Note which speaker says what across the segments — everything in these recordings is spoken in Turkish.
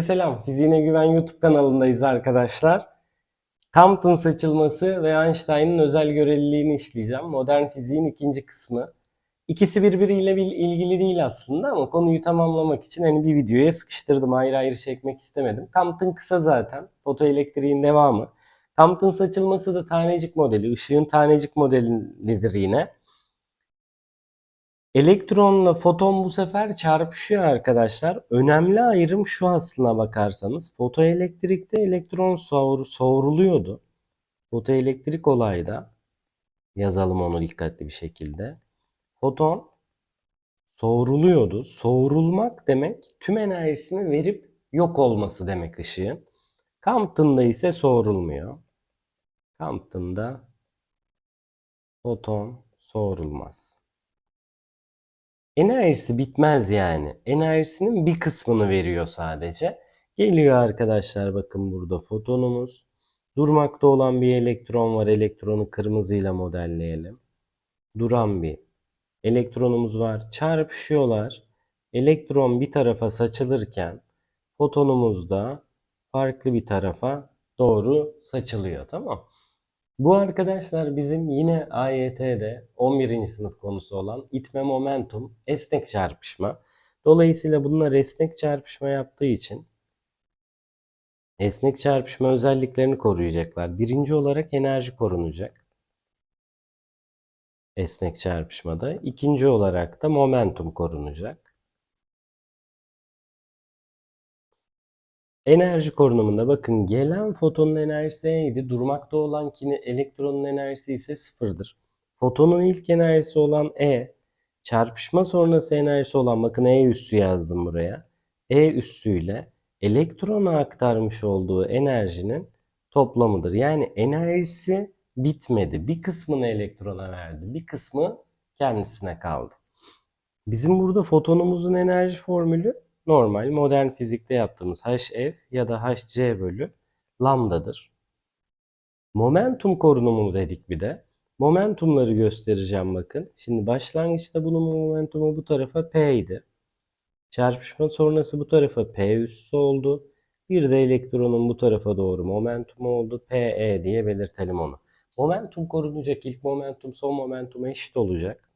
Speaker 1: Selam, Fiziğine Güven YouTube kanalındayız arkadaşlar. Compton saçılması ve Einstein'ın özel göreliliğini işleyeceğim. Modern fiziğin ikinci kısmı. İkisi birbiriyle ilgili değil aslında ama konuyu tamamlamak için hani bir videoya sıkıştırdım. Ayrı ayrı çekmek istemedim. Compton kısa zaten. Fotoelektriğin devamı. Compton saçılması da tanecik modeli. Işığın tanecik modelidir yine. Elektronla foton bu sefer çarpışıyor arkadaşlar. Önemli ayrım şu aslına bakarsanız. Fotoelektrikte elektron soğur, soğuruluyordu. Fotoelektrik olayda yazalım onu dikkatli bir şekilde. Foton soğuruluyordu. Soğurulmak demek tüm enerjisini verip yok olması demek ışığın. Compton'da ise soğurulmuyor. Compton'da foton soğurulmaz. Enerjisi bitmez yani. Enerjisinin bir kısmını veriyor sadece. Geliyor arkadaşlar bakın burada fotonumuz. Durmakta olan bir elektron var. Elektronu kırmızıyla modelleyelim. Duran bir elektronumuz var. Çarpışıyorlar. Elektron bir tarafa saçılırken fotonumuz da farklı bir tarafa doğru saçılıyor. Tamam. Bu arkadaşlar bizim yine AYT'de 11. sınıf konusu olan itme momentum esnek çarpışma. Dolayısıyla bunlar esnek çarpışma yaptığı için esnek çarpışma özelliklerini koruyacaklar. Birinci olarak enerji korunacak. Esnek çarpışmada. İkinci olarak da momentum korunacak. Enerji korunumunda bakın gelen fotonun enerjisi E'ydi. Durmakta olan kini elektronun enerjisi ise sıfırdır. Fotonun ilk enerjisi olan E, çarpışma sonrası enerjisi olan bakın E üssü yazdım buraya. E üssüyle elektrona aktarmış olduğu enerjinin toplamıdır. Yani enerjisi bitmedi. Bir kısmını elektrona verdi. Bir kısmı kendisine kaldı. Bizim burada fotonumuzun enerji formülü normal modern fizikte yaptığımız HF ya da HC bölü lambdadır. Momentum korunumu dedik bir de. Momentumları göstereceğim bakın. Şimdi başlangıçta bunun momentumu bu tarafa P idi. Çarpışma sonrası bu tarafa P üssü oldu. Bir de elektronun bu tarafa doğru momentumu oldu. PE diye belirtelim onu. Momentum korunacak. İlk momentum son momentuma eşit olacak.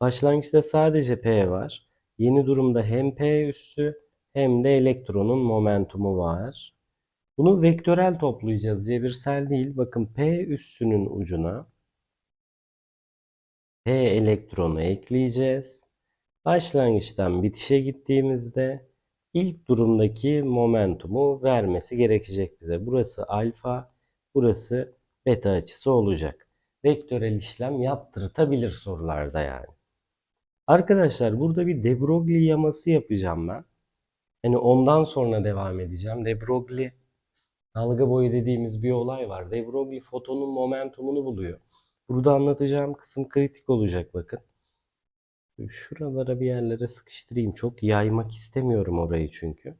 Speaker 1: Başlangıçta sadece P var. Yeni durumda hem P üssü hem de elektronun momentumu var. Bunu vektörel toplayacağız. Cebirsel değil. Bakın P üssünün ucuna P elektronu ekleyeceğiz. Başlangıçtan bitişe gittiğimizde ilk durumdaki momentumu vermesi gerekecek bize. Burası alfa, burası beta açısı olacak. Vektörel işlem yaptırtabilir sorularda yani. Arkadaşlar burada bir de Broglie yaması yapacağım ben. Yani ondan sonra devam edeceğim. De Broglie dalga boyu dediğimiz bir olay var. De Broglie fotonun momentumunu buluyor. Burada anlatacağım kısım kritik olacak bakın. Şuralara bir yerlere sıkıştırayım. Çok yaymak istemiyorum orayı çünkü.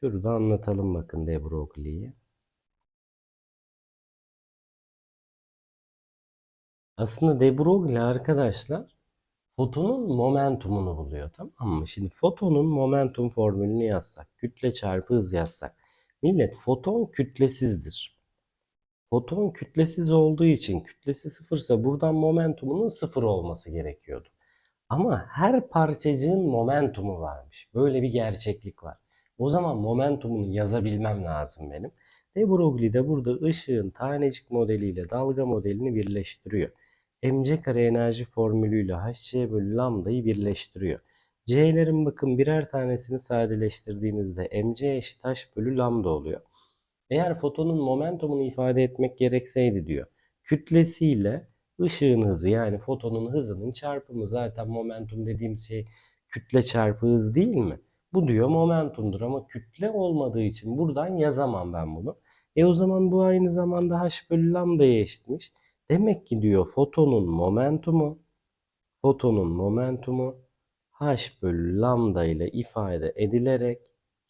Speaker 1: Şurada anlatalım bakın De Broglie'yi. Aslında De Broglie arkadaşlar fotonun momentumunu buluyor tamam mı? Şimdi fotonun momentum formülünü yazsak, kütle çarpı hız yazsak. Millet foton kütlesizdir. Foton kütlesiz olduğu için kütlesi sıfırsa buradan momentumunun sıfır olması gerekiyordu. Ama her parçacığın momentumu varmış. Böyle bir gerçeklik var. O zaman momentumunu yazabilmem lazım benim. De Broglie de burada ışığın tanecik modeliyle dalga modelini birleştiriyor. Mc kare enerji formülüyle hc bölü lambdayı birleştiriyor. C'lerin bakın birer tanesini sadeleştirdiğimizde mc eşit h bölü lambda oluyor. Eğer fotonun momentumunu ifade etmek gerekseydi diyor. Kütlesiyle ışığın hızı yani fotonun hızının çarpımı zaten momentum dediğimiz şey kütle çarpı hız değil mi? Bu diyor momentumdur ama kütle olmadığı için buradan yazamam ben bunu. E o zaman bu aynı zamanda h bölü lambdaya eşitmiş. Demek ki diyor fotonun momentumu fotonun momentumu h bölü lambda ile ifade edilerek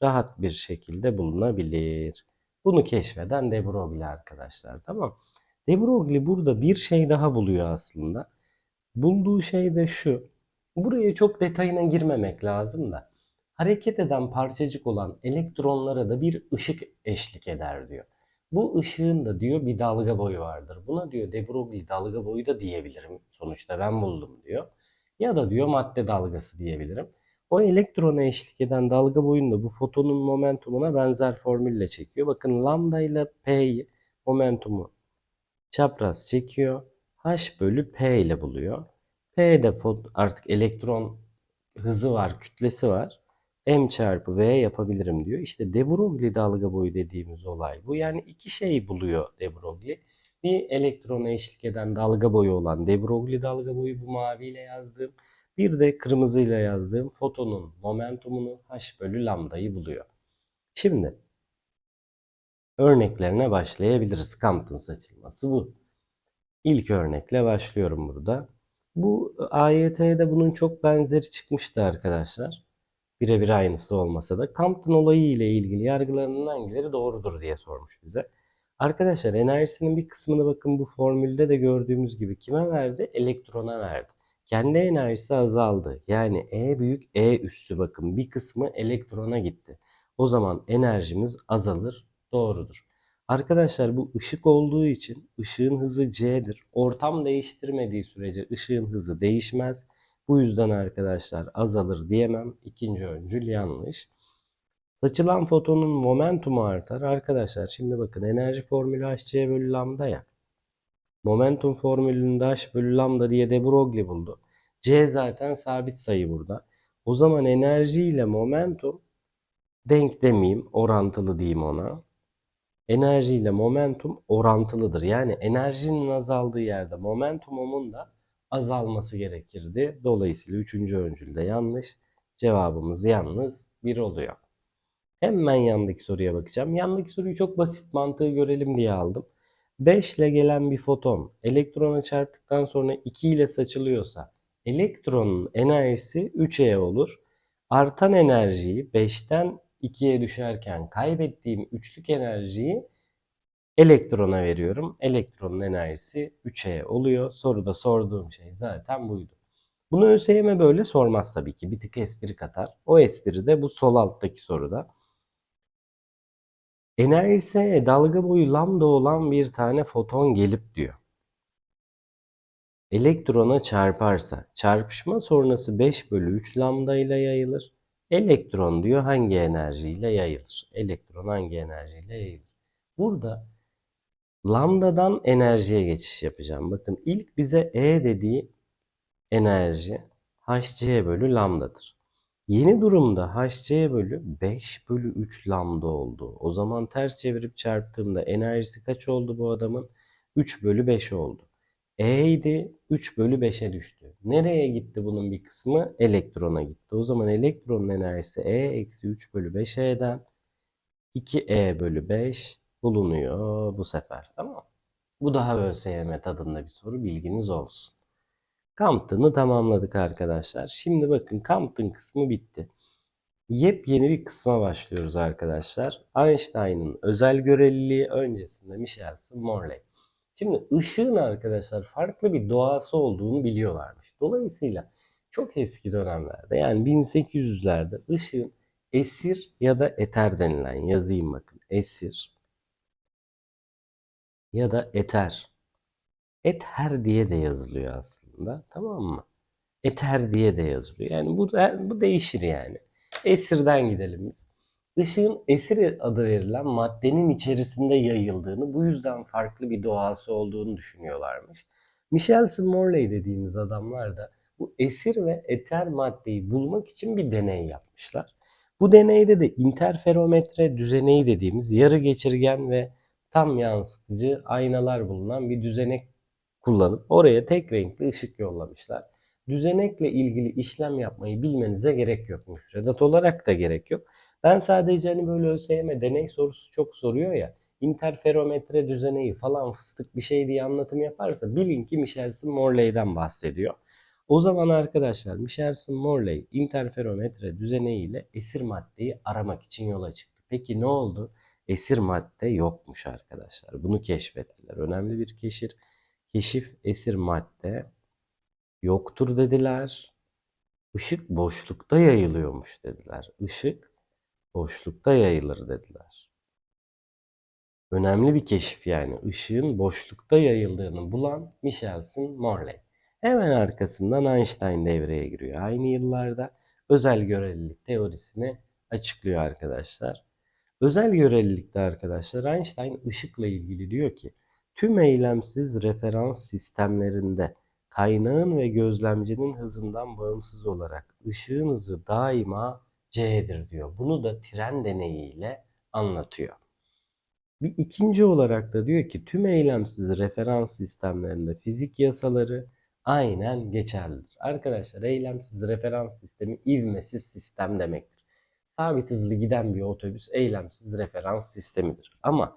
Speaker 1: rahat bir şekilde bulunabilir. Bunu keşfeden De Broglie arkadaşlar tamam. De Broglie burada bir şey daha buluyor aslında. Bulduğu şey de şu. Buraya çok detayına girmemek lazım da. Hareket eden parçacık olan elektronlara da bir ışık eşlik eder diyor. Bu ışığın da diyor bir dalga boyu vardır. Buna diyor de Broglie dalga boyu da diyebilirim. Sonuçta ben buldum diyor. Ya da diyor madde dalgası diyebilirim. O elektrona eşlik eden dalga boyunu da bu fotonun momentumuna benzer formülle çekiyor. Bakın lambda ile P'yi momentumu çapraz çekiyor. H bölü P ile buluyor. P'de fot- artık elektron hızı var, kütlesi var. M çarpı V yapabilirim diyor. İşte de Broglie dalga boyu dediğimiz olay bu. Yani iki şey buluyor de Broglie. Bir elektrona eşlik eden dalga boyu olan de Broglie dalga boyu bu maviyle yazdığım. Bir de kırmızıyla yazdığım fotonun momentumunu H bölü lambdayı buluyor. Şimdi örneklerine başlayabiliriz. Compton saçılması bu. İlk örnekle başlıyorum burada. Bu AYT'de bunun çok benzeri çıkmıştı arkadaşlar. Birebir aynısı olmasa da Compton olayı ile ilgili yargılarının hangileri doğrudur diye sormuş bize. Arkadaşlar enerjisinin bir kısmını bakın bu formülde de gördüğümüz gibi kime verdi? Elektrona verdi. Kendi enerjisi azaldı. Yani E büyük E üssü bakın bir kısmı elektrona gitti. O zaman enerjimiz azalır. Doğrudur. Arkadaşlar bu ışık olduğu için ışığın hızı c'dir. Ortam değiştirmediği sürece ışığın hızı değişmez. Bu yüzden arkadaşlar azalır diyemem. İkinci öncül yanlış. Saçılan fotonun momentumu artar. Arkadaşlar şimdi bakın enerji formülü hc bölü lambda ya. Momentum formülünde h bölü lambda diye de Broglie buldu. C zaten sabit sayı burada. O zaman enerji ile momentum denk demeyeyim, orantılı diyeyim ona. Enerji ile momentum orantılıdır. Yani enerjinin azaldığı yerde momentumumun da azalması gerekirdi. Dolayısıyla üçüncü öncülde yanlış. Cevabımız yalnız 1 oluyor. Hemen yandaki soruya bakacağım. Yandaki soruyu çok basit mantığı görelim diye aldım. 5 ile gelen bir foton elektrona çarptıktan sonra 2 ile saçılıyorsa elektronun enerjisi 3E olur. Artan enerjiyi 5'ten 2'ye düşerken kaybettiğim üçlük enerjiyi elektrona veriyorum. Elektronun enerjisi 3E oluyor. Soruda sorduğum şey zaten buydu. Bunu ÖSYM böyle sormaz tabii ki. Bir tık espri katar. O espri de bu sol alttaki soruda. Enerjisi dalga boyu lambda olan bir tane foton gelip diyor. Elektrona çarparsa çarpışma sonrası 5 bölü 3 lambda ile yayılır. Elektron diyor hangi enerjiyle yayılır? Elektron hangi enerjiyle yayılır? Burada lambdadan enerjiye geçiş yapacağım. Bakın ilk bize E dediği enerji hc bölü lambdadır. Yeni durumda hc bölü 5 bölü 3 lambda oldu. O zaman ters çevirip çarptığımda enerjisi kaç oldu bu adamın? 3 bölü 5 oldu. E idi 3 bölü 5'e düştü. Nereye gitti bunun bir kısmı? Elektrona gitti. O zaman elektronun enerjisi E eksi 3 bölü 5E'den 2E bölü 5 bulunuyor bu sefer. Tamam Bu daha ÖSYM tadında bir soru bilginiz olsun. Compton'ı tamamladık arkadaşlar. Şimdi bakın Compton kısmı bitti. Yepyeni bir kısma başlıyoruz arkadaşlar. Einstein'ın özel göreliliği öncesinde Michelson-Morley. Şimdi ışığın arkadaşlar farklı bir doğası olduğunu biliyorlarmış. Dolayısıyla çok eski dönemlerde yani 1800'lerde ışığın esir ya da eter denilen yazayım bakın. Esir ya da eter. Ether diye de yazılıyor aslında. Tamam mı? Eter diye de yazılıyor. Yani bu, bu değişir yani. Esirden gidelim biz. Işığın esir adı verilen maddenin içerisinde yayıldığını, bu yüzden farklı bir doğası olduğunu düşünüyorlarmış. Michelson Morley dediğimiz adamlar da bu esir ve eter maddeyi bulmak için bir deney yapmışlar. Bu deneyde de interferometre düzeneği dediğimiz yarı geçirgen ve tam yansıtıcı aynalar bulunan bir düzenek kullanıp oraya tek renkli ışık yollamışlar. Düzenekle ilgili işlem yapmayı bilmenize gerek yok müfredat olarak da gerek yok. Ben sadece hani böyle ÖSYM deney sorusu çok soruyor ya. interferometre düzeneyi falan fıstık bir şey diye anlatım yaparsa bilin ki Michelson-Morley'den bahsediyor. O zaman arkadaşlar Michelson-Morley interferometre düzeneğiyle esir maddeyi aramak için yola çıktı. Peki ne oldu? Esir madde yokmuş arkadaşlar. Bunu keşfettiler. Önemli bir keşir. Keşif esir madde yoktur dediler. ışık boşlukta yayılıyormuş dediler. Işık boşlukta yayılır dediler. Önemli bir keşif yani. Işığın boşlukta yayıldığını bulan Michelson Morley. Hemen arkasından Einstein devreye giriyor. Aynı yıllarda özel görelilik teorisini açıklıyor arkadaşlar. Özel görelilikte arkadaşlar Einstein ışıkla ilgili diyor ki tüm eylemsiz referans sistemlerinde kaynağın ve gözlemcinin hızından bağımsız olarak ışığın hızı daima c'dir diyor. Bunu da tren deneyiyle anlatıyor. Bir ikinci olarak da diyor ki tüm eylemsiz referans sistemlerinde fizik yasaları aynen geçerlidir. Arkadaşlar eylemsiz referans sistemi ivmesiz sistem demektir. Sabit hızlı giden bir otobüs eylemsiz referans sistemidir. Ama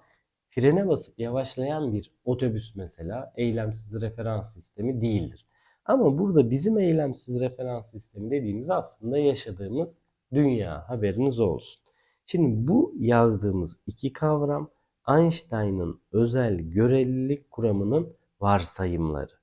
Speaker 1: frene basıp yavaşlayan bir otobüs mesela eylemsiz referans sistemi değildir. Ama burada bizim eylemsiz referans sistemi dediğimiz aslında yaşadığımız dünya haberiniz olsun. Şimdi bu yazdığımız iki kavram Einstein'ın özel görelilik kuramının varsayımları.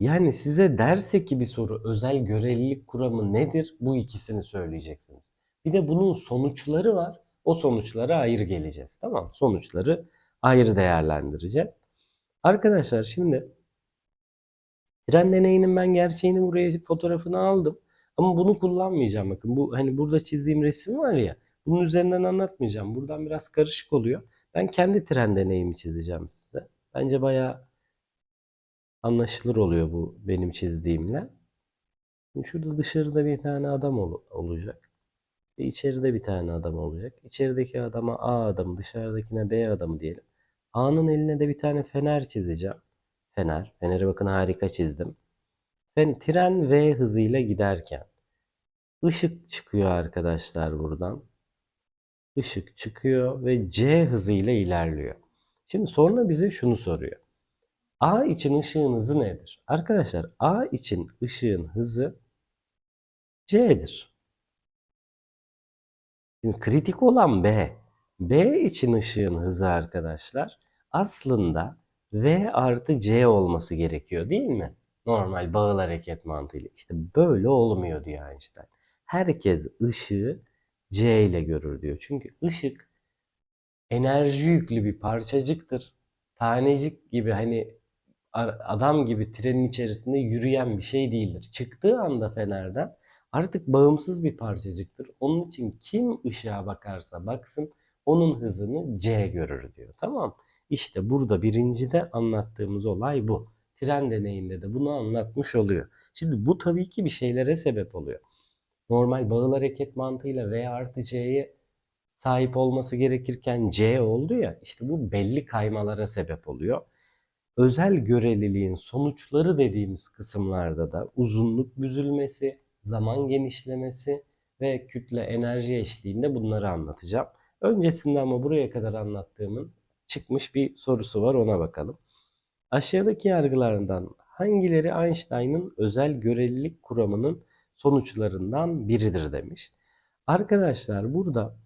Speaker 1: Yani size derse ki bir soru özel görelilik kuramı nedir? Bu ikisini söyleyeceksiniz. Bir de bunun sonuçları var. O sonuçlara ayrı geleceğiz. Tamam Sonuçları ayrı değerlendireceğiz. Arkadaşlar şimdi tren deneyinin ben gerçeğini buraya fotoğrafını aldım. Ama bunu kullanmayacağım bakın. Bu hani burada çizdiğim resim var ya. Bunun üzerinden anlatmayacağım. Buradan biraz karışık oluyor. Ben kendi tren deneyimi çizeceğim size. Bence bayağı anlaşılır oluyor bu benim çizdiğimle. Şimdi şurada dışarıda bir tane adam ol olacak. Ve içeride bir tane adam olacak. İçerideki adama A adamı, dışarıdakine B adamı diyelim. A'nın eline de bir tane fener çizeceğim. Fener. Feneri bakın harika çizdim. Ben tren V hızıyla giderken ışık çıkıyor arkadaşlar buradan. Işık çıkıyor ve C hızıyla ilerliyor. Şimdi sonra bize şunu soruyor. A için ışığın hızı nedir? Arkadaşlar A için ışığın hızı C'dir. Şimdi kritik olan B. B için ışığın hızı arkadaşlar aslında V artı C olması gerekiyor değil mi? Normal bağıl hareket mantığıyla. İşte böyle olmuyor diyor Einstein. Herkes ışığı C ile görür diyor. Çünkü ışık enerji yüklü bir parçacıktır. Tanecik gibi hani adam gibi trenin içerisinde yürüyen bir şey değildir. Çıktığı anda fenerden artık bağımsız bir parçacıktır. Onun için kim ışığa bakarsa baksın onun hızını C görür diyor. Tamam İşte burada birincide anlattığımız olay bu. Tren deneyinde de bunu anlatmış oluyor. Şimdi bu tabii ki bir şeylere sebep oluyor. Normal bağıl hareket mantığıyla V artı C'ye sahip olması gerekirken C oldu ya işte bu belli kaymalara sebep oluyor. Özel göreliliğin sonuçları dediğimiz kısımlarda da uzunluk büzülmesi, zaman genişlemesi ve kütle enerji eşliğinde bunları anlatacağım. Öncesinde ama buraya kadar anlattığımın çıkmış bir sorusu var ona bakalım. Aşağıdaki yargılarından hangileri Einstein'ın özel görelilik kuramının sonuçlarından biridir demiş. Arkadaşlar burada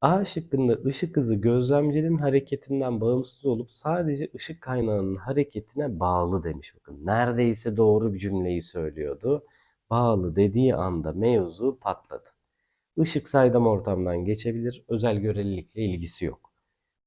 Speaker 1: A şıkkında ışık hızı gözlemcinin hareketinden bağımsız olup sadece ışık kaynağının hareketine bağlı demiş. Bakın neredeyse doğru bir cümleyi söylüyordu. Bağlı dediği anda mevzu patladı. Işık saydam ortamdan geçebilir. Özel görelilikle ilgisi yok.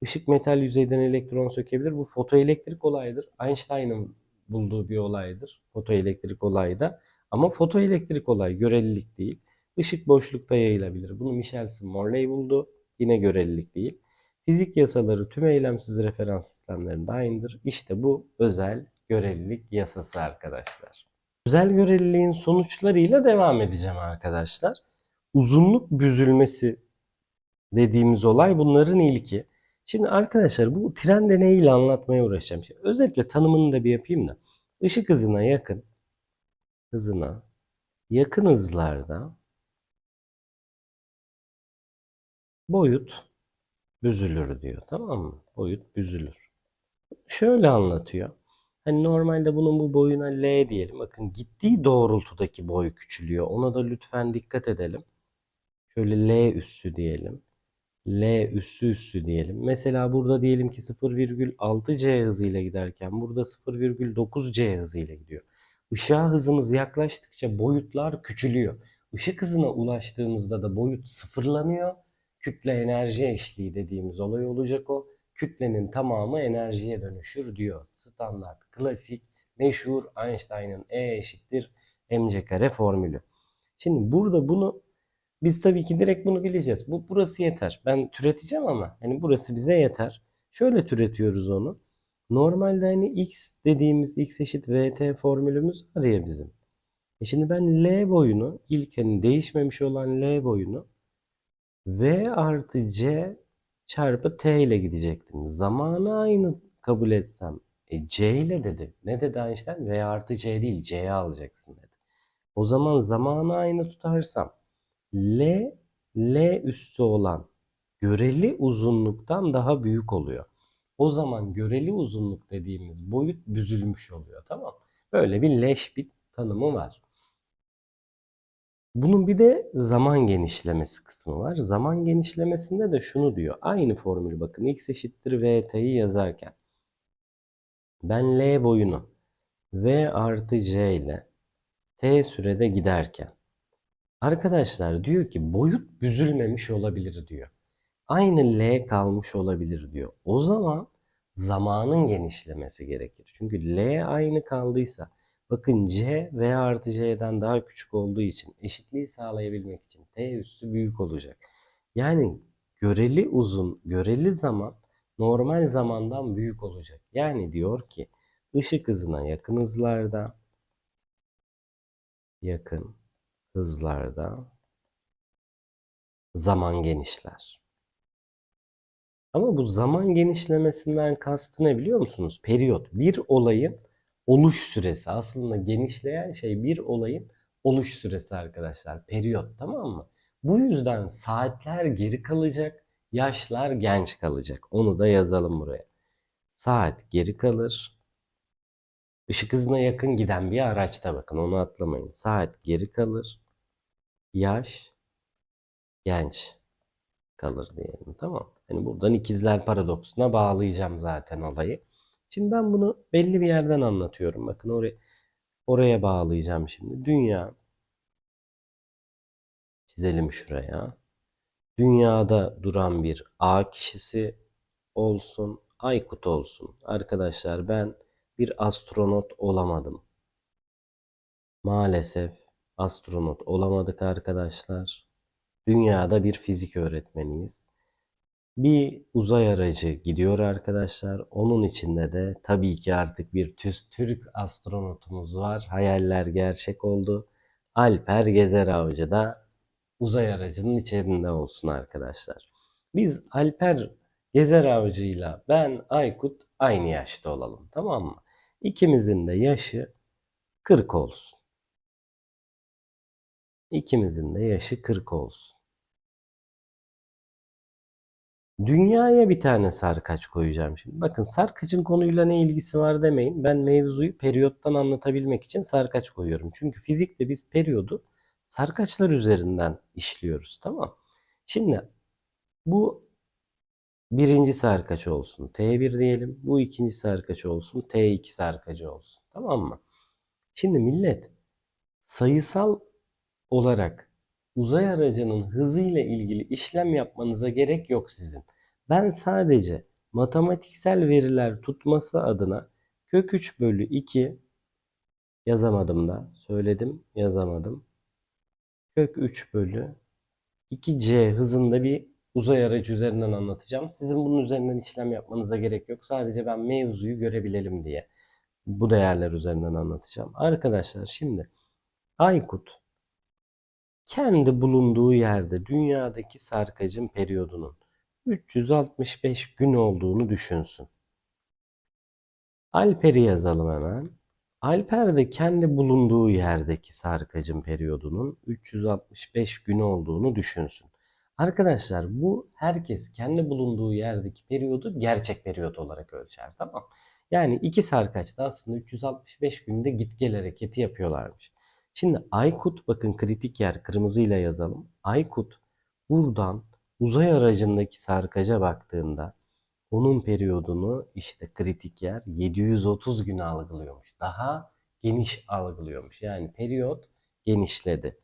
Speaker 1: Işık metal yüzeyden elektron sökebilir. Bu fotoelektrik olaydır. Einstein'ın bulduğu bir olaydır. Fotoelektrik olayı da. Ama fotoelektrik olay görelilik değil. Işık boşlukta yayılabilir. Bunu Michelson Morley buldu. Yine görelilik değil. Fizik yasaları tüm eylemsiz referans sistemlerinde aynıdır. İşte bu özel görelilik yasası arkadaşlar. Özel göreliliğin sonuçlarıyla devam edeceğim arkadaşlar. Uzunluk büzülmesi dediğimiz olay bunların ilki. Şimdi arkadaşlar bu tren deneyiyle anlatmaya uğraşacağım. Şimdi özellikle tanımını da bir yapayım da. Işık hızına yakın hızına yakın hızlarda boyut büzülür diyor. Tamam mı? Boyut büzülür. Şöyle anlatıyor. Hani normalde bunun bu boyuna L diyelim. Bakın gittiği doğrultudaki boy küçülüyor. Ona da lütfen dikkat edelim. Şöyle L üssü diyelim. L üssü üssü diyelim. Mesela burada diyelim ki 0,6 c hızıyla giderken burada 0,9 c hızıyla gidiyor. Işığa hızımız yaklaştıkça boyutlar küçülüyor. Işık hızına ulaştığımızda da boyut sıfırlanıyor. Kütle enerji eşliği dediğimiz olay olacak o. Kütlenin tamamı enerjiye dönüşür diyor. Standart, klasik, meşhur Einstein'ın E eşittir mc kare formülü. Şimdi burada bunu biz tabii ki direkt bunu bileceğiz. Bu burası yeter. Ben türeteceğim ama hani burası bize yeter. Şöyle türetiyoruz onu. Normalde hani x dediğimiz x eşit vt formülümüz var ya bizim. E şimdi ben l boyunu ilk hani değişmemiş olan l boyunu v artı c çarpı t ile gidecektim. Zamanı aynı kabul etsem e, c ile dedi. Ne dedi Einstein? v artı c değil c'yi alacaksın dedi. O zaman zamanı aynı tutarsam L, L üssü olan göreli uzunluktan daha büyük oluyor. O zaman göreli uzunluk dediğimiz boyut büzülmüş oluyor. Tamam Böyle bir leş bir tanımı var. Bunun bir de zaman genişlemesi kısmı var. Zaman genişlemesinde de şunu diyor. Aynı formül bakın. X eşittir VT'yi yazarken. Ben L boyunu V artı C ile T sürede giderken Arkadaşlar diyor ki boyut büzülmemiş olabilir diyor. Aynı L kalmış olabilir diyor. O zaman zamanın genişlemesi gerekir. Çünkü L aynı kaldıysa bakın C V artı C'den daha küçük olduğu için eşitliği sağlayabilmek için T üssü büyük olacak. Yani göreli uzun, göreli zaman normal zamandan büyük olacak. Yani diyor ki ışık hızına yakın hızlarda yakın hızlarda zaman genişler. Ama bu zaman genişlemesinden kastı ne biliyor musunuz? Periyot. Bir olayın oluş süresi. Aslında genişleyen şey bir olayın oluş süresi arkadaşlar. Periyot tamam mı? Bu yüzden saatler geri kalacak, yaşlar genç kalacak. Onu da yazalım buraya. Saat geri kalır. Işık hızına yakın giden bir araçta bakın onu atlamayın. Saat geri kalır yaş genç kalır diyelim. Tamam. Hani buradan ikizler paradoksuna bağlayacağım zaten olayı. Şimdi ben bunu belli bir yerden anlatıyorum. Bakın oraya oraya bağlayacağım şimdi. Dünya çizelim şuraya. Dünyada duran bir A kişisi olsun, Aykut olsun. Arkadaşlar ben bir astronot olamadım. Maalesef astronot olamadık arkadaşlar. Dünyada bir fizik öğretmeniyiz. Bir uzay aracı gidiyor arkadaşlar. Onun içinde de tabii ki artık bir Türk astronotumuz var. Hayaller gerçek oldu. Alper Gezer Avcı da uzay aracının içerisinde olsun arkadaşlar. Biz Alper Gezer Avcı'yla ben Aykut aynı yaşta olalım tamam mı? İkimizin de yaşı 40 olsun. İkimizin de yaşı 40 olsun. Dünyaya bir tane sarkaç koyacağım şimdi. Bakın sarkaçın konuyla ne ilgisi var demeyin. Ben mevzuyu periyottan anlatabilmek için sarkaç koyuyorum. Çünkü fizikte biz periyodu sarkaçlar üzerinden işliyoruz. Tamam. Şimdi bu birinci sarkaç olsun. T1 diyelim. Bu ikinci sarkaç olsun. T2 sarkacı olsun. Tamam mı? Şimdi millet sayısal olarak uzay aracının hızıyla ilgili işlem yapmanıza gerek yok sizin. Ben sadece matematiksel veriler tutması adına kök 3 bölü 2 yazamadım da söyledim yazamadım. Kök 3 bölü 2c hızında bir uzay aracı üzerinden anlatacağım. Sizin bunun üzerinden işlem yapmanıza gerek yok. Sadece ben mevzuyu görebilelim diye bu değerler üzerinden anlatacağım. Arkadaşlar şimdi Aykut kendi bulunduğu yerde dünyadaki sarkacın periyodunun 365 gün olduğunu düşünsün. Alper'i yazalım hemen. Alper de kendi bulunduğu yerdeki sarkacın periyodunun 365 gün olduğunu düşünsün. Arkadaşlar bu herkes kendi bulunduğu yerdeki periyodu gerçek periyot olarak ölçer tamam Yani iki sarkaç da aslında 365 günde git gel hareketi yapıyorlarmış. Şimdi Aykut bakın kritik yer kırmızıyla yazalım. Aykut buradan Uzay aracındaki sarkaca baktığında onun periyodunu işte kritik yer 730 gün algılıyormuş. Daha geniş algılıyormuş. Yani periyot genişledi.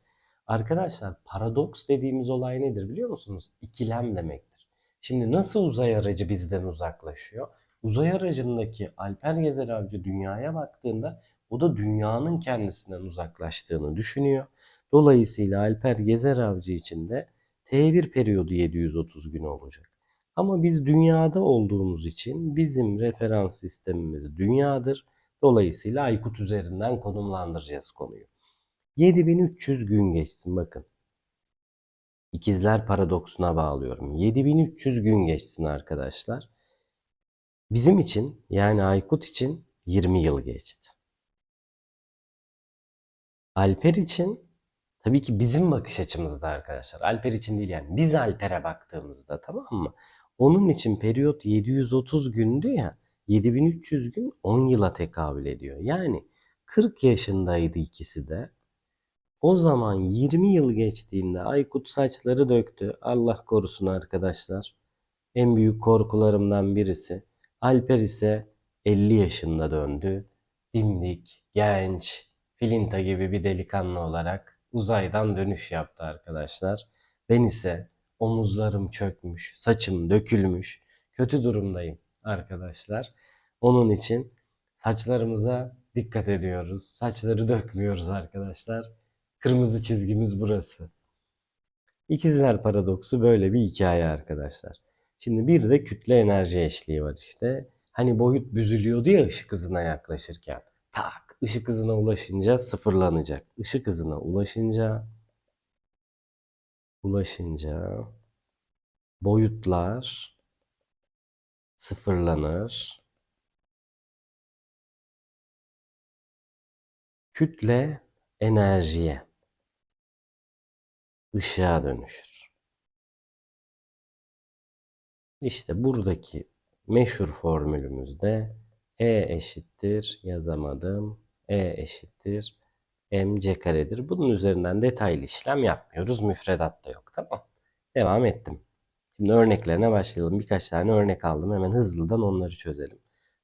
Speaker 1: Arkadaşlar paradoks dediğimiz olay nedir biliyor musunuz? İkilem demektir. Şimdi nasıl uzay aracı bizden uzaklaşıyor? Uzay aracındaki Alper Gezer Avcı dünyaya baktığında o da dünyanın kendisinden uzaklaştığını düşünüyor. Dolayısıyla Alper Gezer Avcı için de T1 periyodu 730 gün olacak. Ama biz dünyada olduğumuz için bizim referans sistemimiz dünyadır. Dolayısıyla Aykut üzerinden konumlandıracağız konuyu. 7300 gün geçsin bakın. İkizler paradoksuna bağlıyorum. 7300 gün geçsin arkadaşlar. Bizim için yani Aykut için 20 yıl geçti. Alper için tabii ki bizim bakış açımızda arkadaşlar. Alper için değil yani. Biz Alper'e baktığımızda tamam mı? Onun için periyot 730 gündü ya. 7300 gün 10 yıla tekabül ediyor. Yani 40 yaşındaydı ikisi de. O zaman 20 yıl geçtiğinde Aykut saçları döktü. Allah korusun arkadaşlar. En büyük korkularımdan birisi. Alper ise 50 yaşında döndü. Dimdik, genç, filinta gibi bir delikanlı olarak uzaydan dönüş yaptı arkadaşlar. Ben ise omuzlarım çökmüş, saçım dökülmüş, kötü durumdayım arkadaşlar. Onun için saçlarımıza dikkat ediyoruz. Saçları dökmüyoruz arkadaşlar. Kırmızı çizgimiz burası. İkizler paradoksu böyle bir hikaye arkadaşlar. Şimdi bir de kütle enerji eşliği var işte. Hani boyut büzülüyordu ya ışık hızına yaklaşırken. Tak ışık hızına ulaşınca sıfırlanacak. Işık hızına ulaşınca ulaşınca boyutlar sıfırlanır. Kütle enerjiye, ışığa dönüşür. İşte buradaki meşhur formülümüzde E eşittir yazamadım. E eşittir mc karedir. Bunun üzerinden detaylı işlem yapmıyoruz. Müfredatta yok. Tamam. Devam ettim. Şimdi örneklerine başlayalım. Birkaç tane örnek aldım. Hemen hızlıdan onları çözelim.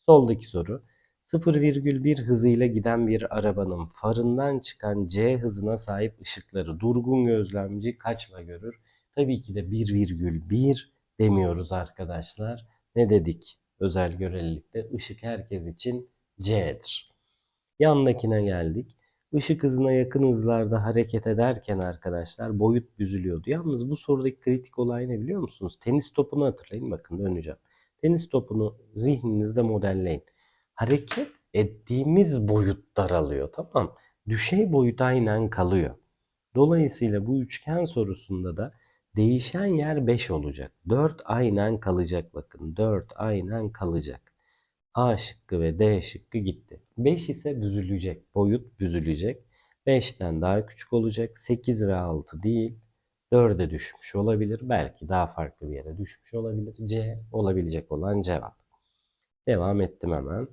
Speaker 1: Soldaki soru. 0,1 hızıyla giden bir arabanın farından çıkan C hızına sahip ışıkları durgun gözlemci kaçla görür? Tabii ki de 1,1 demiyoruz arkadaşlar. Ne dedik özel görelilikte? Işık herkes için C'dir. Yandakine geldik. Işık hızına yakın hızlarda hareket ederken arkadaşlar boyut büzülüyordu. Yalnız bu sorudaki kritik olay ne biliyor musunuz? Tenis topunu hatırlayın bakın döneceğim. Tenis topunu zihninizde modelleyin. Hareket ettiğimiz boyut daralıyor tamam Düşey boyut aynen kalıyor. Dolayısıyla bu üçgen sorusunda da değişen yer 5 olacak. 4 aynen kalacak bakın. 4 aynen kalacak. A şıkkı ve D şıkkı gitti. 5 ise büzülecek. Boyut büzülecek. 5'ten daha küçük olacak. 8 ve 6 değil. 4'e düşmüş olabilir. Belki daha farklı bir yere düşmüş olabilir. C olabilecek olan cevap. Devam ettim hemen.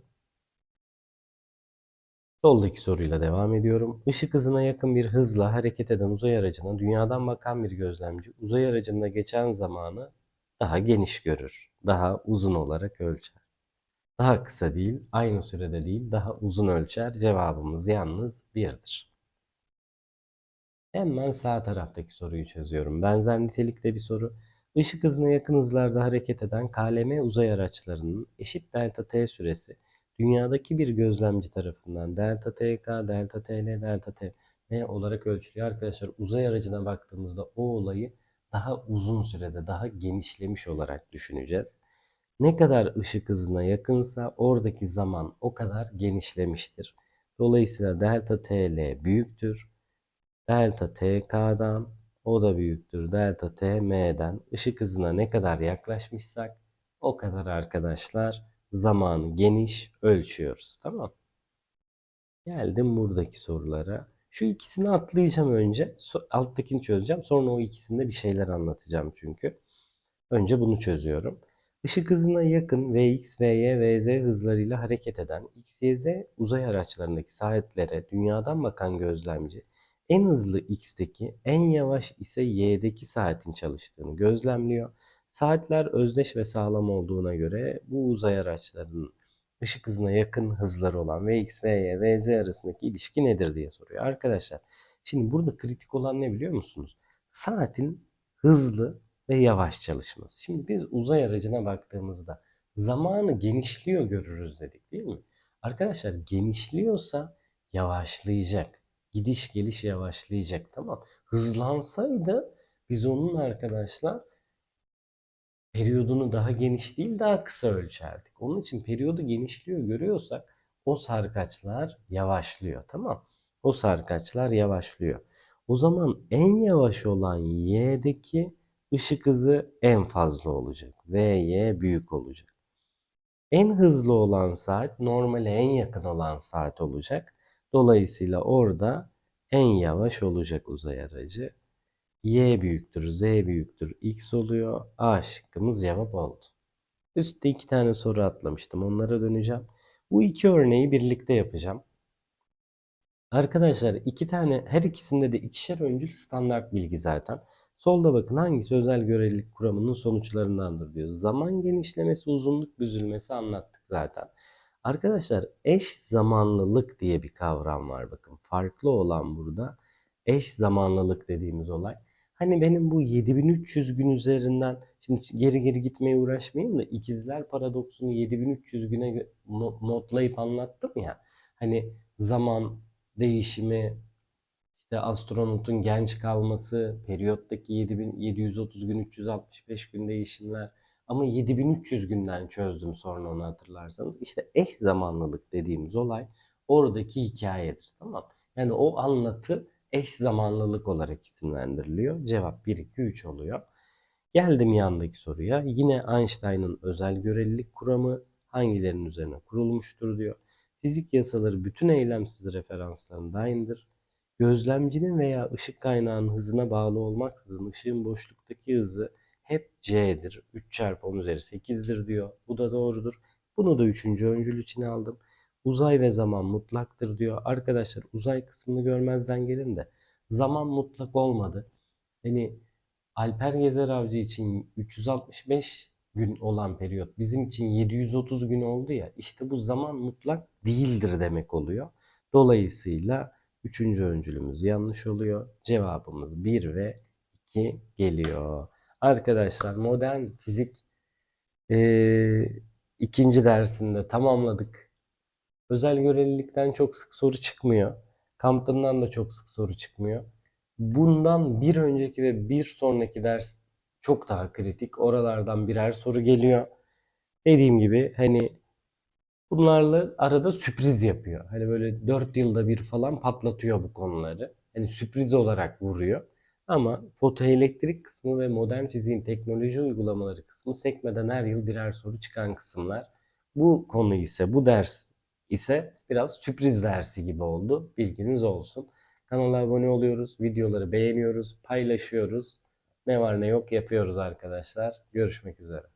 Speaker 1: Soldaki soruyla devam ediyorum. Işık hızına yakın bir hızla hareket eden uzay aracına dünyadan bakan bir gözlemci uzay aracında geçen zamanı daha geniş görür. Daha uzun olarak ölçer. Daha kısa değil, aynı sürede değil, daha uzun ölçer. Cevabımız yalnız 1'dir. Hemen sağ taraftaki soruyu çözüyorum. Benzer nitelikte bir soru. Işık hızına yakın hızlarda hareket eden KLM uzay araçlarının eşit delta t süresi dünyadaki bir gözlemci tarafından delta TK, delta TL, delta TM olarak ölçülüyor. Arkadaşlar uzay aracına baktığımızda o olayı daha uzun sürede, daha genişlemiş olarak düşüneceğiz. Ne kadar ışık hızına yakınsa oradaki zaman o kadar genişlemiştir. Dolayısıyla delta TL büyüktür. Delta TK'dan o da büyüktür. Delta TM'den ışık hızına ne kadar yaklaşmışsak o kadar arkadaşlar zamanı geniş ölçüyoruz. Tamam. Geldim buradaki sorulara. Şu ikisini atlayacağım önce. Alttakini çözeceğim. Sonra o ikisinde bir şeyler anlatacağım çünkü. Önce bunu çözüyorum. Işık hızına yakın Vx, Vy, Vz hızlarıyla hareket eden X, Y, Z uzay araçlarındaki saatlere dünyadan bakan gözlemci En hızlı x'teki, en yavaş ise y'deki saatin çalıştığını gözlemliyor. Saatler özdeş ve sağlam olduğuna göre bu uzay araçlarının ışık hızına yakın hızları olan Vx, Vy, Vz arasındaki ilişki nedir diye soruyor. Arkadaşlar şimdi burada kritik olan ne biliyor musunuz? Saatin hızlı ve yavaş çalışması. Şimdi biz uzay aracına baktığımızda zamanı genişliyor görürüz dedik değil mi? Arkadaşlar genişliyorsa yavaşlayacak. Gidiş geliş yavaşlayacak tamam. Hızlansaydı biz onun arkadaşlar periyodunu daha geniş değil daha kısa ölçerdik. Onun için periyodu genişliyor görüyorsak o sarkaçlar yavaşlıyor tamam. O sarkaçlar yavaşlıyor. O zaman en yavaş olan y'deki ışık hızı en fazla olacak. Vy büyük olacak. En hızlı olan saat normale en yakın olan saat olacak. Dolayısıyla orada en yavaş olacak uzay aracı. Y büyüktür, Z büyüktür, X oluyor. A şıkkımız cevap oldu. Üstte iki tane soru atlamıştım. Onlara döneceğim. Bu iki örneği birlikte yapacağım. Arkadaşlar iki tane her ikisinde de ikişer öncül standart bilgi zaten. Solda bakın hangisi özel görelilik kuramının sonuçlarındandır diyor. Zaman genişlemesi, uzunluk büzülmesi anlattık zaten. Arkadaşlar eş zamanlılık diye bir kavram var bakın. Farklı olan burada eş zamanlılık dediğimiz olay. Hani benim bu 7300 gün üzerinden şimdi geri geri gitmeye uğraşmayayım da ikizler paradoksunu 7300 güne notlayıp anlattım ya. Hani zaman değişimi, işte astronotun genç kalması, periyottaki 7730 gün 365 gün değişimler ama 7300 günden çözdüm sonra onu hatırlarsanız. İşte eş zamanlılık dediğimiz olay oradaki hikayedir. Tamam. Yani o anlatı eş zamanlılık olarak isimlendiriliyor. Cevap 1, 2, 3 oluyor. Geldim yandaki soruya. Yine Einstein'ın özel görelilik kuramı hangilerinin üzerine kurulmuştur diyor. Fizik yasaları bütün eylemsiz referanslarında aynıdır. Gözlemcinin veya ışık kaynağının hızına bağlı olmaksızın ışığın boşluktaki hızı hep c'dir. 3 çarpı 10 üzeri 8'dir diyor. Bu da doğrudur. Bunu da üçüncü öncül için aldım. Uzay ve zaman mutlaktır diyor. Arkadaşlar uzay kısmını görmezden gelin de zaman mutlak olmadı. Hani Alper Gezer Avcı için 365 gün olan periyot bizim için 730 gün oldu ya işte bu zaman mutlak değildir demek oluyor. Dolayısıyla üçüncü öncülümüz yanlış oluyor. Cevabımız 1 ve 2 geliyor. Arkadaşlar modern fizik eee, ikinci dersinde tamamladık. Özel görelilikten çok sık soru çıkmıyor. Compton'dan da çok sık soru çıkmıyor. Bundan bir önceki ve bir sonraki ders çok daha kritik. Oralardan birer soru geliyor. Dediğim gibi hani bunlarla arada sürpriz yapıyor. Hani böyle 4 yılda bir falan patlatıyor bu konuları. Hani sürpriz olarak vuruyor. Ama fotoelektrik kısmı ve modern fiziğin teknoloji uygulamaları kısmı sekmeden her yıl birer soru çıkan kısımlar. Bu konu ise bu ders ise biraz sürpriz dersi gibi oldu. Bilginiz olsun. Kanala abone oluyoruz, videoları beğeniyoruz, paylaşıyoruz. Ne var ne yok yapıyoruz arkadaşlar. Görüşmek üzere.